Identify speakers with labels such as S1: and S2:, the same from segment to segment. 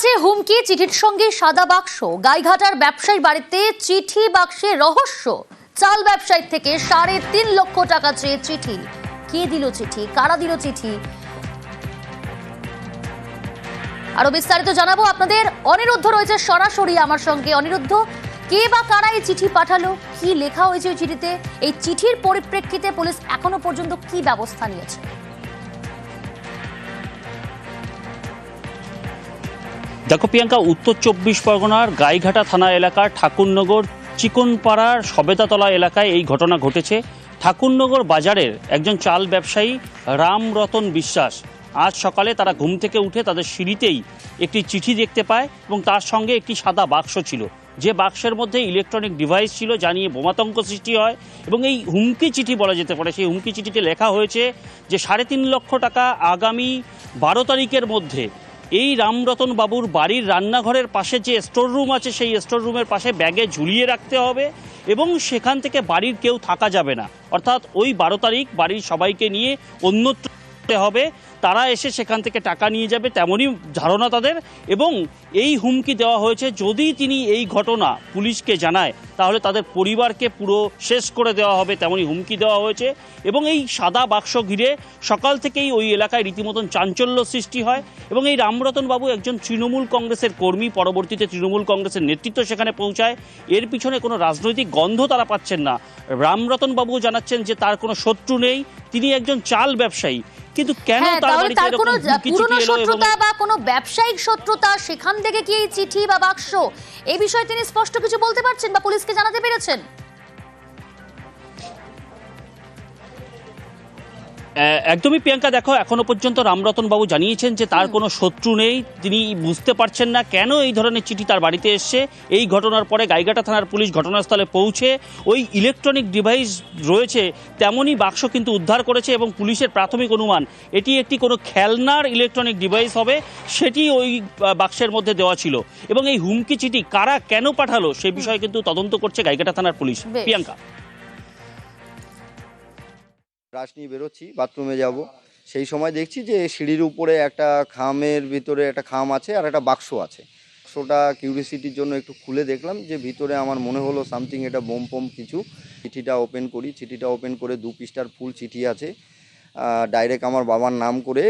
S1: আছে হুমকি, চিঠির সঙ্গে সাদা বাক্স। গাইঘাটার ব্যবসায়ীর বাড়িতে চিঠি বাক্সে রহস্য। চাল ব্যবসায়ী থেকে সাড়ে তিন লক্ষ টাকা চেয়ে চিঠি। কে দিল চিঠি? কারা দিল চিঠি? আরও বিস্তারিত জানাব আপনাদের। অনিরুদ্ধ রয়েছে সরাসরি আমার সঙ্গে। অনিরুদ্ধ, কে বা কারা এই চিঠি পাঠালো? কি লেখা হয়েছে ওই চিঠিতে? এই চিঠির পরিপ্রেক্ষিতে পুলিশ এখনও পর্যন্ত কি ব্যবস্থা নিয়েছে?
S2: দেখো প্রিয়াঙ্কা, উত্তর চব্বিশ পরগনার গাইঘাটা থানা এলাকার ঠাকুরনগর চিকনপাড়ার সবেতাতলা এলাকায় এই ঘটনা ঘটেছে। ঠাকুরনগর বাজারের একজন চাল ব্যবসায়ী রামরতন বিশ্বাস আজ সকালে তারা ঘুম থেকে উঠে তাদের সিঁড়িতেই একটি চিঠি দেখতে পায় এবং তার সঙ্গে একটি সাদা বাক্স ছিল। যে বাক্সের মধ্যে ইলেকট্রনিক ডিভাইস ছিল, যা নিয়ে বোমাতঙ্ক সৃষ্টি হয় এবং এই হুমকি চিঠি বলা যেতে পারে। সেই হুমকি চিঠিতে লেখা হয়েছে যে, সাড়ে তিন লক্ষ টাকা আগামী বারো তারিখের মধ্যে এই রামরতন বাবুর বাড়ির রান্নাঘরের পাশে যে স্টোর রুম আছে, সেই স্টোর রুমের পাশে ব্যাগে ঝুলিয়ে রাখতে হবে এবং সেখান থেকে বাড়ির কেউ থাকা যাবে না। অর্থাৎ ওই বারো তারিখ বাড়ির সবাইকে নিয়ে অন্যত্র হবে। তারা এসে সেখান থেকে টাকা নিয়ে যাবে, তেমনই ধারণা তাদের। এবং এই হুমকি দেওয়া হয়েছে যদি তিনি এই ঘটনা পুলিশকে জানায় তাহলে তাদের পরিবারকে পুরো শেষ করে দেওয়া হবে তেমনই হুমকি দেওয়া হয়েছে। এবং এই সাদা বাক্স ঘিরে সকাল থেকেই ওই এলাকায় রীতিমতন চাঞ্চল্য সৃষ্টি হয় এবং এই রামরতন বাবু একজন তৃণমূল কংগ্রেসের কর্মী পরবর্তীতে তৃণমূল কংগ্রেসের নেতৃত্ব সেখানে পৌঁছায়। এর পিছনে কোনো রাজনৈতিক গন্ধ তারা পাচ্ছেন না। রামরতন বাবু জানাচ্ছেন যে তার কোনো শত্রু নেই তিনি একজন চাল ব্যবসায়ী। কিন্তু কেন
S1: হ্যাঁ
S2: তার বাড়িতে এরকম
S1: পুরনো শত্রুতা বা কোনো ব্যবসায়িক শত্রুতা সেখান থেকে কি এই চিঠি বা বাক্স এই বিষয়ে তিনি স্পষ্ট কিছু বলতে পারছেন বা পুলিশকে জানাতে পেরেছেন।
S2: একদমই প্রিয়াঙ্কা দেখো এখনও পর্যন্ত রামরতন বাবু জানিয়েছেন যে তার কোনো শত্রু নেই তিনি বুঝতে পারছেন না কেন এই ধরনের চিঠি তার বাড়িতে এসছে। এই ঘটনার পরে গাইঘাটা থানার পুলিশ ঘটনাস্থলে পৌঁছে ওই ইলেকট্রনিক ডিভাইস রয়েছে তেমনই বাক্স কিন্তু উদ্ধার করেছে এবং পুলিশের প্রাথমিক অনুমান এটি একটি কোনো খেলনার ইলেকট্রনিক ডিভাইস হবে সেটি ওই বাক্সের মধ্যে দেওয়া ছিল। এবং এই হুমকি চিঠি কারা কেন পাঠালো সে বিষয়ে কিন্তু তদন্ত করছে গাইঘাটা থানার পুলিশ। প্রিয়াঙ্কা।
S3: ব্রাশ নিয়ে বেরোচ্ছি, বাথরুমে যাব। সেই সময় দেখছি যে সিঁড়ির উপরে একটা খামের ভিতরে একটা খাম আছে আর একটা বাক্স আছে। বাক্সটা কিউরিসিটির জন্য একটু খুলে দেখলাম যে ভিতরে আমার মনে হলো সামথিং এটা বোম ফোম কিছু। চিঠিটা ওপেন করি, চিঠিটা ওপেন করে দু পৃষ্ঠার ফুল চিঠি আছে। ডাইরেক্ট আমার বাবার নাম করে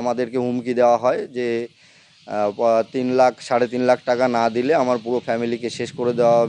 S3: আমাদেরকে হুমকি দেওয়া হয় যে তিন লাখ, সাড়ে তিন লাখ টাকা না দিলে আমার পুরো ফ্যামিলিকে শেষ করে দেওয়া